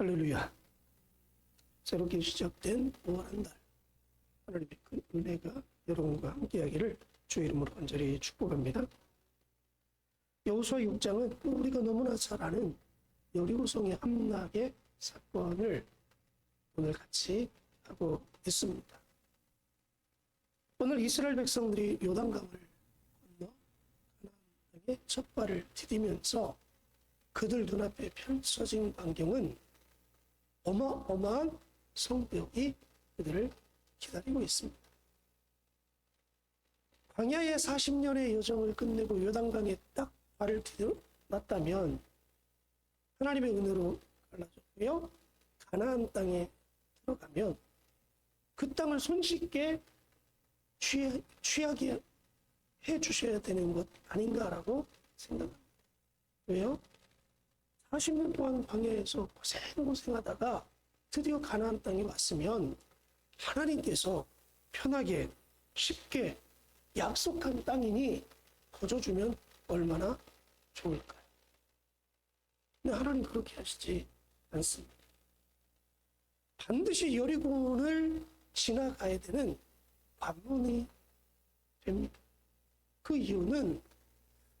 할렐루야. 새롭게 시작된 5월 한 달. 하나님의 큰 은혜가 여러분과 함께하기를 주의 이름으로 간절히 축복합니다. 여호수아 6장은 우리가 너무나 잘 아는 여리고성의 함락의 사건을 오늘 같이 하고 있습니다. 오늘 이스라엘 백성들이 요단강을 건너 가나안 첫 발을 디디면서 그들 눈앞에 펼쳐진 광경은 어마어마한 성벽이 그들을 기다리고 있습니다. 광야의 40년의 여정을 끝내고 요단강에 딱 발을 디뎌놨다면 하나님의 은혜로 갈라졌고요. 가나안 땅에 들어가면 그 땅을 손쉽게 취하, 취하게 해 주셔야 되는 것 아닌가라고 생각합니다. 왜요? 40년 동안 광야에서 고생고생하다가 드디어 가나안 땅에 왔으면 하나님께서 편하게 쉽게 약속한 땅이니 거저주면 얼마나 좋을까요? 근데 하나님 그렇게 하시지 않습니다. 반드시 여리고를 지나가야 되는 관문이 됩니다. 그 이유는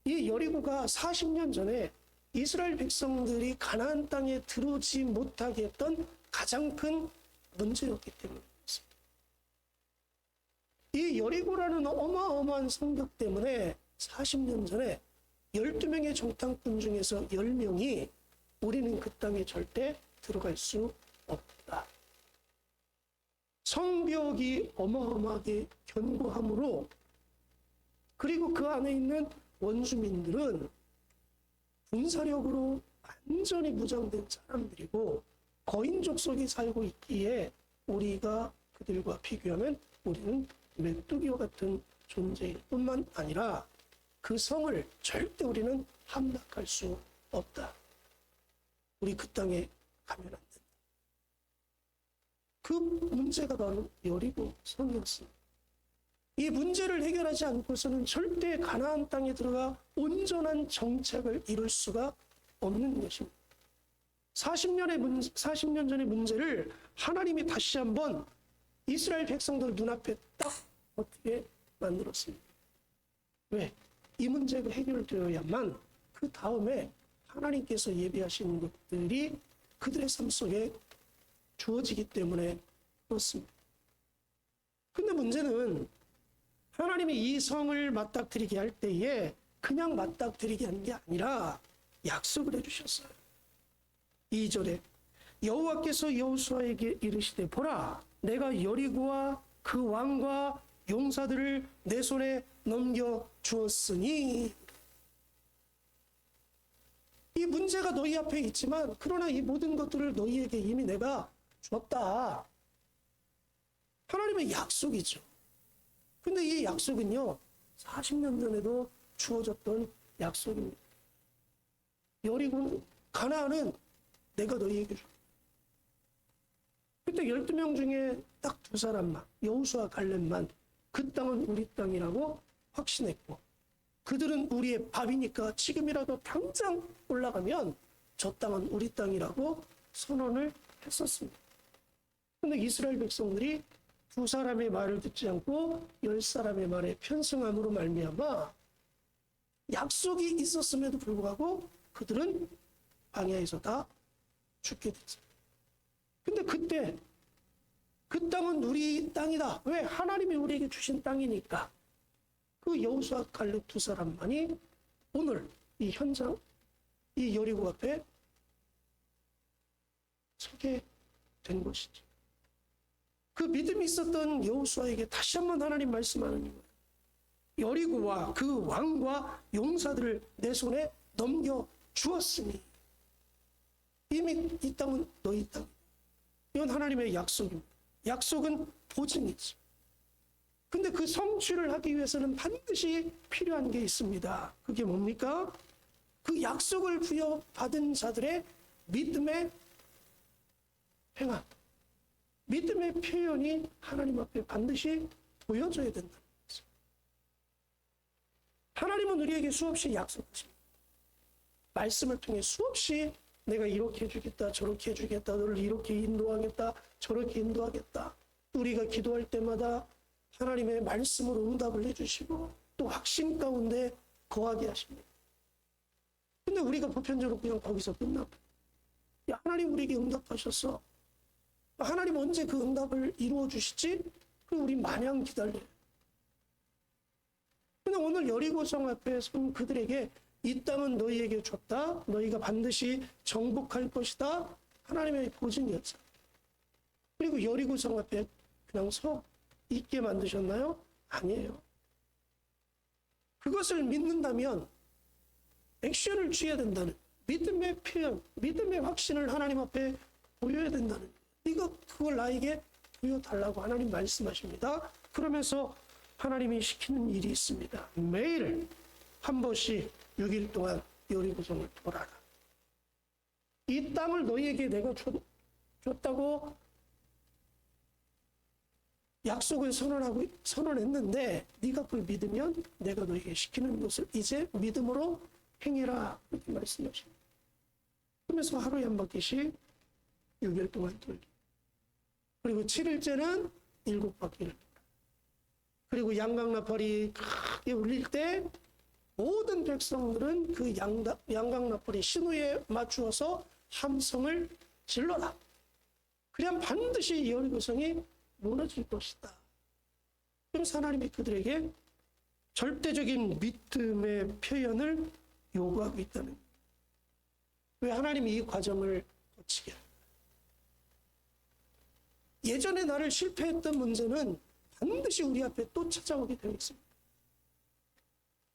이 여리고가 40년 전에 이스라엘 백성들이 가나안 땅에 들어오지 못하게 했던 가장 큰 문제였기 때문이었습니다. 이 여리고라는 어마어마한 성벽 때문에 40년 전에 12명의 정탐꾼 중에서 10명이 우리는 그 땅에 절대 들어갈 수 없다. 성벽이 어마어마하게 견고함으로 그리고 그 안에 있는 원주민들은 군사력으로 완전히 무장된 사람들이고 거인족 속에 살고 있기에 우리가 그들과 비교하면 우리는 메뚜기와 같은 존재일 뿐만 아니라 그 성을 절대 우리는 함락할 수 없다. 우리 그 땅에 가면 안 된다. 그 문제가 바로 여리고 성이었습니다. 이 문제를 해결하지 않고서는 절대 가나안 땅에 들어가 온전한 정착을 이룰 수가 없는 것입니다. 40년의 문, 40년 전의 문제를 하나님이 다시 한번 이스라엘 백성들 눈앞에 딱 어떻게 만들었습니다. 왜? 이 문제가 해결되어야만 그 다음에 하나님께서 예비하시는 것들이 그들의 삶 속에 주어지기 때문에 그렇습니다. 근데 문제는 하나님이 이 성을 맞닥뜨리게 할 때에 그냥 맞닥뜨리게 한게 아니라 약속을 해주셨어요. 2절에 여호와께서 여호수아에게 이르시되 보라 내가 여리고와 그 왕과 용사들을 내 손에 넘겨 주었으니 이 문제가 너희 앞에 있지만 그러나 이 모든 것들을 너희에게 이미 내가 줬다. 하나님의 약속이죠. 근데 이 약속은요, 40년 전에도 주어졌던 약속입니다. 여리고는, 가나안은 내가 너희에게 줘. 그때 12명 중에 딱 두 사람만, 여우수와 갈렙만 그 땅은 우리 땅이라고 확신했고, 그들은 우리의 밥이니까 지금이라도 당장 올라가면 저 땅은 우리 땅이라고 선언을 했었습니다. 근데 이스라엘 백성들이 두 사람의 말을 듣지 않고 열 사람의 말에 편승함으로 말미암아 약속이 있었음에도 불구하고 그들은 광야에서 다 죽게 됐습니다. 근데 그때 그 땅은 우리 땅이다. 왜? 하나님이 우리에게 주신 땅이니까. 그 여호수아 갈렙 두 사람만이 오늘 이 현장, 이 여리고 앞에 서게 된 것이죠. 그 믿음이 있었던 여호수아에게 다시 한번 하나님 말씀하는 거예요. 여리고와 그 왕과 용사들을 내 손에 넘겨 주었으니 이미 이 땅은 너희 땅. 이건 하나님의 약속입니다. 약속은 보증이죠. 근데 그 성취를 하기 위해서는 반드시 필요한 게 있습니다. 그게 뭡니까? 그 약속을 부여받은 자들의 믿음의 행함. 믿음의 표현이 하나님 앞에 반드시 보여져야 된다는 거죠. 하나님은 우리에게 수없이 약속하십니다. 말씀을 통해 수없이 내가 이렇게 해주겠다, 저렇게 해주겠다, 너를 이렇게 인도하겠다, 저렇게 인도하겠다. 우리가 기도할 때마다 하나님의 말씀으로 응답을 해주시고 또 확신 가운데 거하게 하십니다. 근데 우리가 보편적으로 그냥 거기서 끝나고 야, 하나님 우리에게 응답하셨어. 하나님 언제 그 응답을 이루어 주시지? 그 우리 마냥 기다려요. 근데 오늘 여리고성 앞에 선 그들에게 이 땅은 너희에게 줬다. 너희가 반드시 정복할 것이다. 하나님의 보증이었어. 그리고 여리고성 앞에 그냥 서 있게 만드셨나요? 아니에요. 그것을 믿는다면 액션을 취해야 된다는 믿음의 표현, 믿음의 확신을 하나님 앞에 보여야 된다는 이거 그걸 나에게 보여달라고 하나님 말씀하십니다. 그러면서 하나님이 시키는 일이 있습니다. 매일 한 번씩 6일 동안 여리고성을 돌아라. 이 땅을 너희에게 내가 줬, 줬다고 약속을 선언하고 선언했는데 네가 그걸 믿으면 내가 너에게 시키는 것을 이제 믿음으로 행해라 이렇게 말씀하십니다. 그러면서 하루에 한 바퀴씩 6일 동안 돌기. 그리고 7일째는 일곱 바퀴를. 그리고 양강나팔이 크게 울릴 때 모든 백성들은 그 양다, 양강나팔이 신호에 맞추어서 함성을 질러라. 그냥 반드시 여리고성이 무너질 것이다. 그래서 하나님이 그들에게 절대적인 믿음의 표현을 요구하고 있다는 거예요. 왜 하나님이 이 과정을 거치게? 예전에 나를 실패했던 문제는 반드시 우리 앞에 또 찾아오게 되어 있습니다.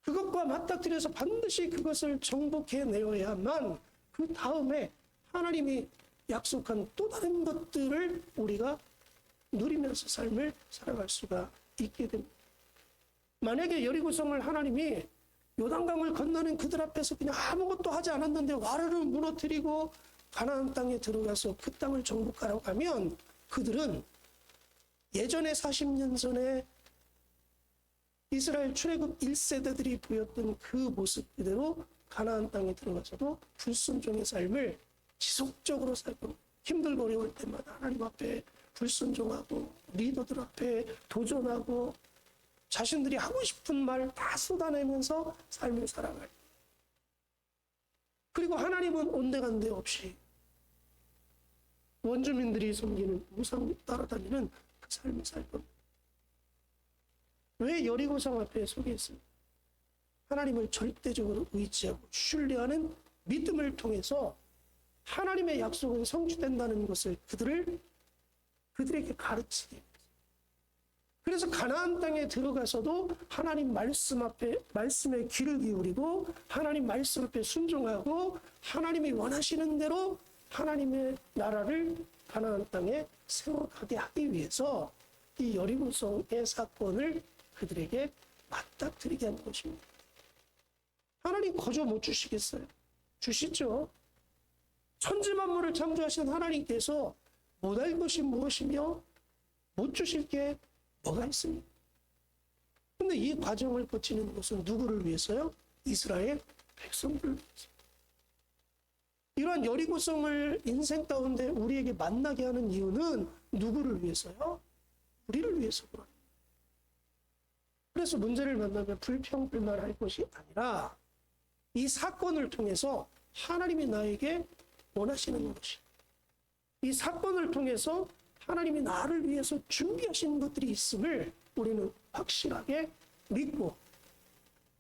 그것과 맞닥뜨려서 반드시 그것을 정복해 내어야만 그 다음에 하나님이 약속한 또 다른 것들을 우리가 누리면서 삶을 살아갈 수가 있게 됩니다. 만약에 여리고성을 하나님이 요단강을 건너는 그들 앞에서 그냥 아무것도 하지 않았는데 와르르 무너뜨리고 가나안 땅에 들어가서 그 땅을 정복하라고 하면 그들은 예전에 40년 전에 이스라엘 출애굽 1세대들이 보였던 그 모습 그대로 가나안 땅에 들어가서도 불순종의 삶을 지속적으로 살고 힘들고 어려울 때마다 하나님 앞에 불순종하고 리더들 앞에 도전하고 자신들이 하고 싶은 말 다 쏟아내면서 삶을 살아갈. 그리고 하나님은 온데간데 없이 원주민들이 섬기는 우상 따라다니는 그 삶을 살 겁니다. 왜 여리고성 앞에 서게 했습니까? 하나님을 절대적으로 의지하고 신뢰하는 믿음을 통해서 하나님의 약속은 성취된다는 것을 그들을 그들에게 가르치게. 그래서 가나안 땅에 들어가서도 하나님 말씀 앞에 말씀에 귀를 기울이고 하나님 말씀 앞에 순종하고 하나님이 원하시는 대로 하나님의 나라를 가나안 땅에 세워가게 하기 위해서 이 여리고성의 사건을 그들에게 맞닥뜨리게 한 것입니다. 하나님 거저 못 주시겠어요? 주시죠. 천지 만물을 창조하신 하나님께서 못할 것이 무엇이며 못 주실 게 뭐가 있습니까? 근데 이 과정을 거치는 것은 누구를 위해서요? 이스라엘 백성들을 위해서. 이러한 여리고성을 인생 가운데 우리에게 만나게 하는 이유는 누구를 위해서요? 우리를 위해서 그런. 그래서 문제를 만나면 불평불만 할 것이 아니라 이 사건을 통해서 하나님이 나에게 원하시는 것이 이 사건을 통해서 하나님이 나를 위해서 준비하신 것들이 있음을 우리는 확실하게 믿고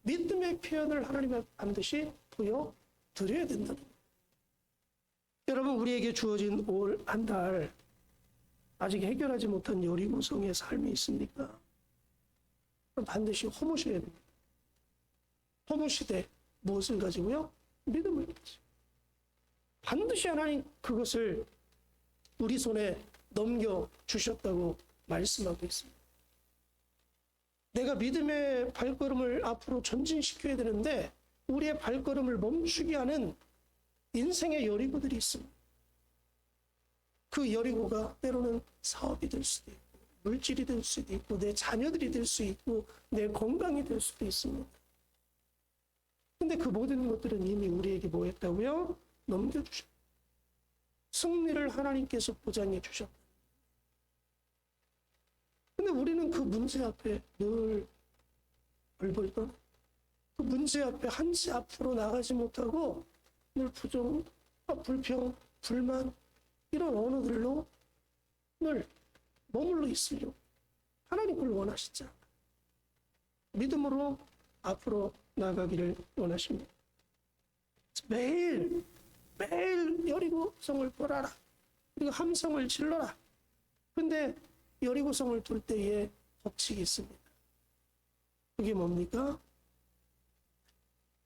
믿음의 표현을 하나님께 반드시 보여드려야 된다는. 여러분 우리에게 주어진 올 한 달 아직 해결하지 못한 여리고성의 삶이 있습니까? 그럼 반드시 허무셔야 됩니다. 허무시되 무엇을 가지고요? 믿음을 가지고 반드시 하나님 그것을 우리 손에 넘겨 주셨다고 말씀하고 있습니다. 내가 믿음의 발걸음을 앞으로 전진시켜야 되는데 우리의 발걸음을 멈추게 하는 인생의 여리고들이 있습니다. 그 여리고가 때로는 사업이 될 수도 있고 물질이 될 수도 있고 내 자녀들이 될 수 있고 내 건강이 될 수도 있습니다. 근데 그 모든 것들은 이미 우리에게 뭐 했다고요? 넘겨주셨 승리를 하나님께서 보장해 주셨다. 근데 우리는 그 문제 앞에 늘 벌벌 그 문제 앞에 한치 앞으로 나가지 못하고 늘 부정, 아, 불평, 불만 이런 언어들로 늘 머물러 있으려고 하나님 그걸 않아요. 믿음으로 앞으로 나가기를 원하십니다. 매일 매일 여리고 성을 보라라. 그리고 함성을 질러라. 근데 여리고 성을 돌 때에 법칙이 있습니다. 그게 뭡니까?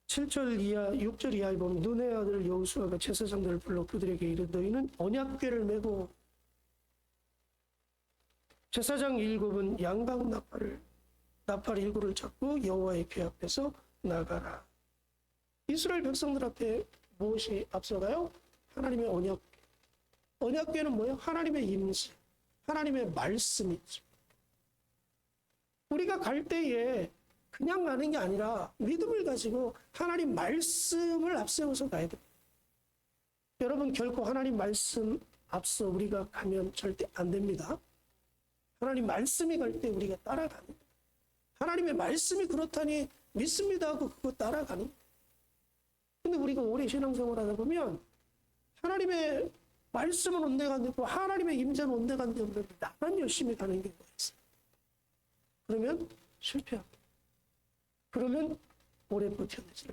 7절 이하, 6절 이하에 보면 눈의 아들 여호수아가 제사장들을 불러 그들에게 이르 너희는 언약궤를 메고 제사장 일곱은 양방 나팔을 나팔 일구를 잡고 여호와의 궤 앞에서 나가라. 이스라엘 백성들 앞에 무엇이 앞서가요? 하나님의 언약. 언약궤는 뭐예요? 하나님의 임재, 하나님의 말씀이죠. 우리가 갈 때에 그냥 가는 게 아니라 믿음을 가지고 하나님 말씀을 앞세워서 가야 돼요. 여러분 결코 하나님 말씀 앞서 우리가 가면 절대 안 됩니다. 하나님 말씀이 갈 때 우리가 거예요. 하나님의 말씀이 그렇다니 믿습니다 하고 그거 따라가는 근데 우리가 오래 신앙생활 하다 보면 하나님의 말씀은 온데가 안 되고 하나님의 임재는 안 되고 나만 열심히 가는 경우가 있어요. 그러면 실패합니다. 그러면 오래 버텨내지.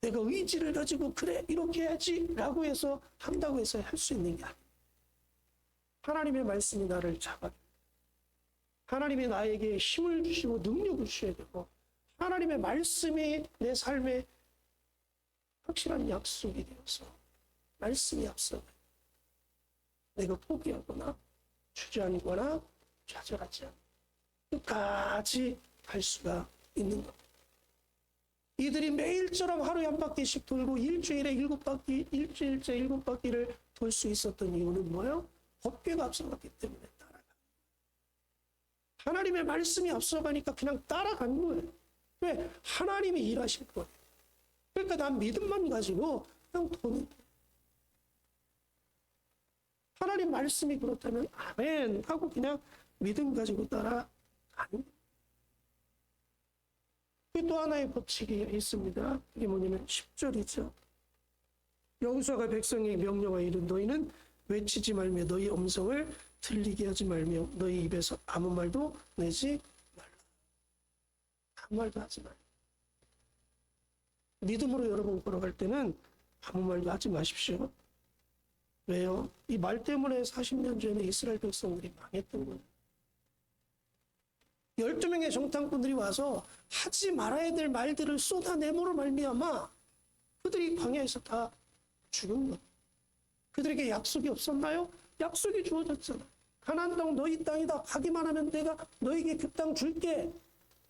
내가 의지를 가지고 그래 이렇게 해야지 라고 해서 한다고 해서 할 수 있는 게 아니에요. 하나님의 말씀이 나를 잡아. 하나님이 나에게 힘을 주시고 능력을 주셔야 되고 하나님의 말씀이 내 삶에 확실한 약속이 되어서 말씀이 앞서 내가 포기하거나 주저앉거나 좌절하지 않고 끝까지 갈 수가 있는 겁니다. 이들이 매일처럼 하루에 한 바퀴씩 돌고 일주일에 일곱 바퀴, 일주일째 일곱 바퀴를 돌 수 있었던 이유는 뭐예요? 법궤가 앞서갔기 때문에 따라가. 하나님의 말씀이 앞서가니까 그냥 따라간 거예요. 왜? 하나님이 일하실 거예요. 그러니까 난 믿음만 가지고 그냥 도는. 하나님 말씀이 그렇다면 아멘 하고 그냥 믿음 가지고 따라가는 거예요. 또 하나의 법칙이 있습니다. 이게 뭐냐면 10절이죠. 여호수아가 백성에게 명령하여 이른 너희는 외치지 말며 너희 음성을 들리게 하지 말며 너희 입에서 아무 말도 내지 말라. 아무 말도 하지 말라. 믿음으로 여러분 걸어갈 때는 아무 말도 하지 마십시오. 왜요? 이 말 때문에 40년 전에 이스라엘 백성들이 망했던 거예요. 12명의 정탐꾼들이 와서 하지 말아야 될 말들을 쏟아내므로 말미암아 그들이 광야에서 다 죽은 거예요. 그들에게 약속이 없었나요? 약속이 주어졌잖아. 가나안 땅 너희 땅이다. 가기만 하면 내가 너에게 그 땅 줄게.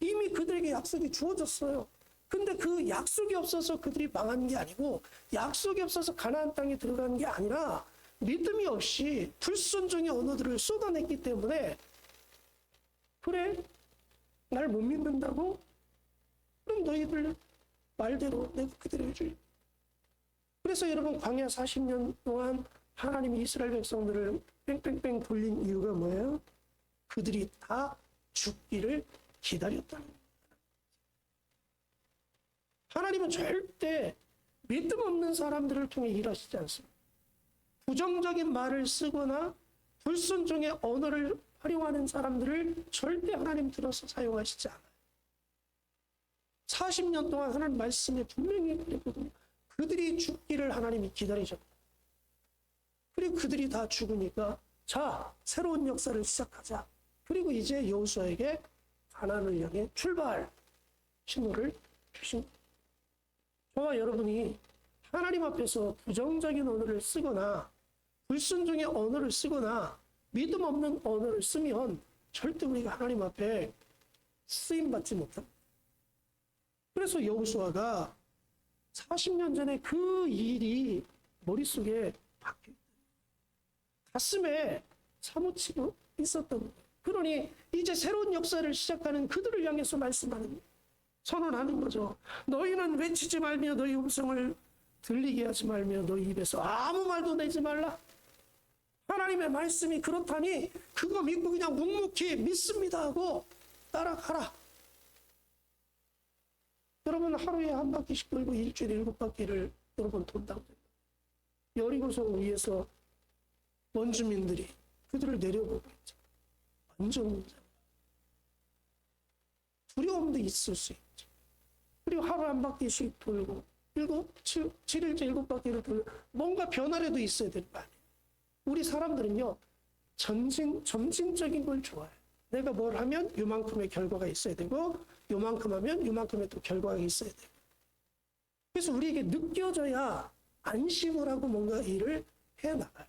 이미 그들에게 약속이 주어졌어요. 근데 그 약속이 없어서 그들이 망한 게 아니고 약속이 없어서 가나안 땅에 들어가는 게 아니라 믿음이 없이 불순종의 언어들을 쏟아냈기 때문에 그래 날 못 믿는다고? 그럼 너희들 말대로 내가 그대로 해줄 그래서 여러분 광야 40년 동안 하나님이 이스라엘 백성들을 뺑뺑뺑 돌린 이유가 뭐예요? 그들이 다 죽기를 기다렸다는 거예요. 하나님은 절대 믿음 없는 사람들을 통해 일하시지 않습니다. 부정적인 말을 쓰거나 불순종의 언어를 활용하는 사람들을 절대 하나님 들어서 사용하시지 않아요. 40년 동안 하나님 말씀에 분명히 그랬거든요. 그들이 죽기를 하나님이 기다리셨다. 그리고 그들이 다 죽으니까 자 새로운 역사를 시작하자. 그리고 이제 여호수아에게 가나안을 향해 출발 신호를 주신. 저와 여러분이 하나님 앞에서 부정적인 언어를 쓰거나 불순종의 언어를 쓰거나 믿음 없는 언어를 쓰면 절대 우리가 하나님 앞에 쓰임 받지 못합니다. 그래서 여호수아가 40년 전에 그 일이 머릿속에 박혀 가슴에 사무치고 있었던 거예요. 그러니 이제 새로운 역사를 시작하는 그들을 향해서 말씀하는 선언하는 거죠. 너희는 외치지 말며 너희 음성을 들리게 하지 말며 너희 입에서 아무 말도 내지 말라. 하나님의 말씀이 그렇다니 그거 믿고 그냥 묵묵히 믿습니다 하고 따라가라. 여러분 하루에 한 바퀴씩 돌고 일주일에 일곱 바퀴를 여러분 돈다고 됩니다. 여리고성 위에서 원주민들이 그들을 내려보고 있죠. 완전 문제. 두려움도 있을 수 있죠. 그리고 하루 한 바퀴씩 돌고 일곱, 칠, 칠일째 일곱 바퀴를 돌고 뭔가 변화라도 있어야 될 거 아니에요. 우리 사람들은요, 점진, 점진적인 걸 좋아해요. 내가 뭘 하면 요만큼의 결과가 있어야 되고, 요만큼 하면 요만큼의 또 결과가 있어야 되고. 그래서 우리에게 느껴져야 안심을 하고 뭔가 일을 해 나가요.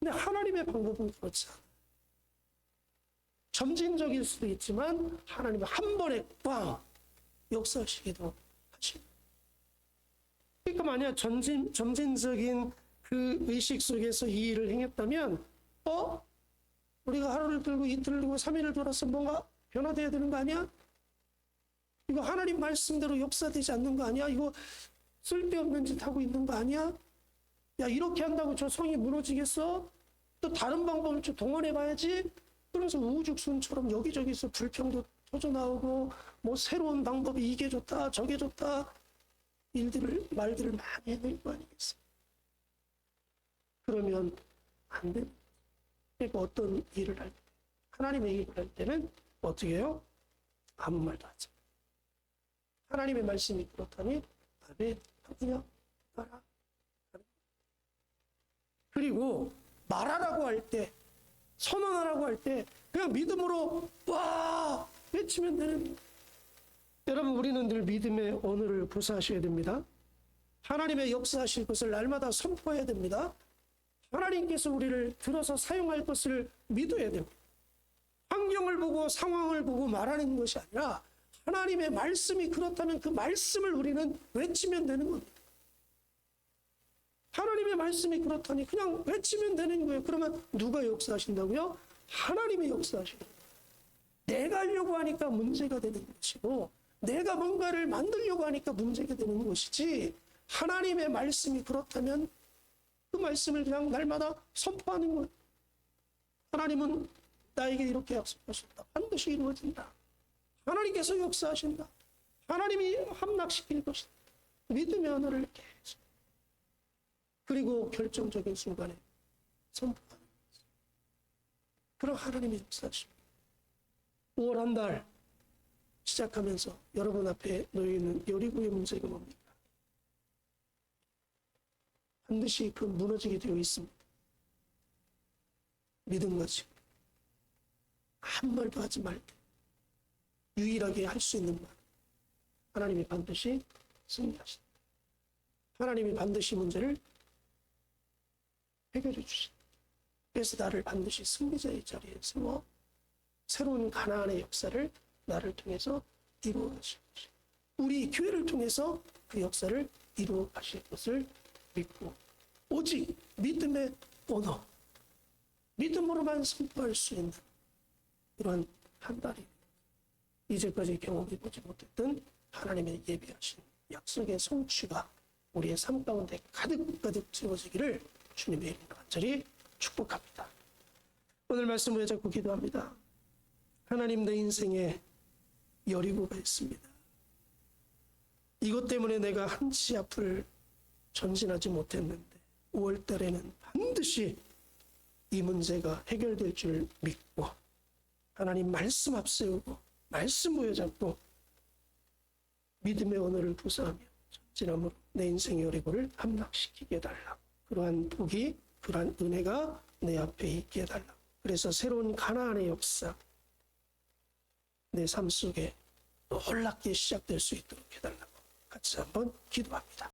근데 하나님의 방법은 그렇지 않아요. 점진적일 수도 있지만 하나님은 한 번에 꽝 역사하시기도 하십니다. 그러니까 만약 점진, 점진적인 그 의식 속에서 이 일을 행했다면 어? 우리가 하루를 들고 이틀을 들고 3일을 돌아서 뭔가 변화돼야 되는 거 아니야? 이거 하나님 말씀대로 역사되지 않는 거 아니야? 이거 쓸데없는 짓 하고 있는 거 아니야? 야 이렇게 한다고 저 성이 무너지겠어? 또 다른 방법을 좀 동원해 봐야지. 그러면서 우후죽순처럼 여기저기서 불평도 터져 나오고 뭐 새로운 방법이 이게 좋다 저게 좋다 일들을 말들을 많이 해낼 거 아니겠어요? 그러면 안 돼. 그러니까 어떤 일을 할 때, 하나님의 일을 할 때는 어떻게 해요? 아무 말도 하지. 마. 하나님의 말씀이 그렇다니 아멘 하고요. 말아. 그리고 말하라고 할 때, 선언하라고 할 때 그냥 믿음으로 와 외치면 되는. 여러분 우리는 늘 믿음의 언어를 구사하셔야 됩니다. 하나님의 역사하실 것을 날마다 선포해야 됩니다. 하나님께서 우리를 들어서 사용할 것을 믿어야 됩니다. 환경을 보고 상황을 보고 말하는 것이 아니라 하나님의 말씀이 그렇다면 그 말씀을 우리는 외치면 되는 겁니다. 하나님의 말씀이 그렇다니 그냥 외치면 되는 거예요. 그러면 누가 역사하신다고요? 하나님의 역사하시는 거예요. 내가 하려고 하니까 문제가 되는 것이고 내가 뭔가를 만들려고 하니까 문제가 되는 것이지 하나님의 말씀이 그렇다면 그 말씀을 그냥 날마다 선포하는 거예요. 하나님은 나에게 이렇게 약속하셨다. 반드시 이루어진다. 하나님께서 역사하신다. 하나님이 함락시킬 것이다. 믿음의 언어를 계속. 그리고 결정적인 순간에 선포하는 거죠. 그럼 하나님이 역사하십니다. 5월 한 달 시작하면서 여러분 앞에 놓여 있는 여리고의 문제가 뭡니까? 반드시 그 무너지게 되어 있습니다. 믿음 가지고 한 말도 하지 말때 유일하게 할 수 있는 말 하나님이 반드시 승리하신다. 하나님이 반드시 문제를 해결해 주신다. 그래서 나를 반드시 승리자의 자리에 세워 새로운 가나안의 역사를 나를 통해서 이루어 가실 것입니다. 우리 교회를 통해서 그 역사를 이루어 가실 것을 믿고 오직 믿음의 언어 믿음으로만 선포할 수 있는 그러한 한 달이 이제까지 경험해 보지 못했던 하나님의 예비하신 약속의 성취가 우리의 삶 가운데 가득가득 채워지기를 주님의 이름으로 간절히 축복합니다. 오늘 말씀 왜 자꾸 기도합니다. 하나님 내 인생에 여리고가 있습니다. 이것 때문에 내가 한치 앞을 전진하지 못했는데 5월 달에는 반드시 이 문제가 해결될 줄 믿고 하나님 말씀 앞세우고 말씀 보여잡고 믿음의 언어를 구사하며 전진함으로 내 인생의 어리고를 함락시키게 해달라고 그러한 복이 그러한 은혜가 내 앞에 있게 해달라고 그래서 새로운 가나안의 역사 내 삶 속에 놀랍게 시작될 수 있도록 해달라고 같이 한번 기도합니다.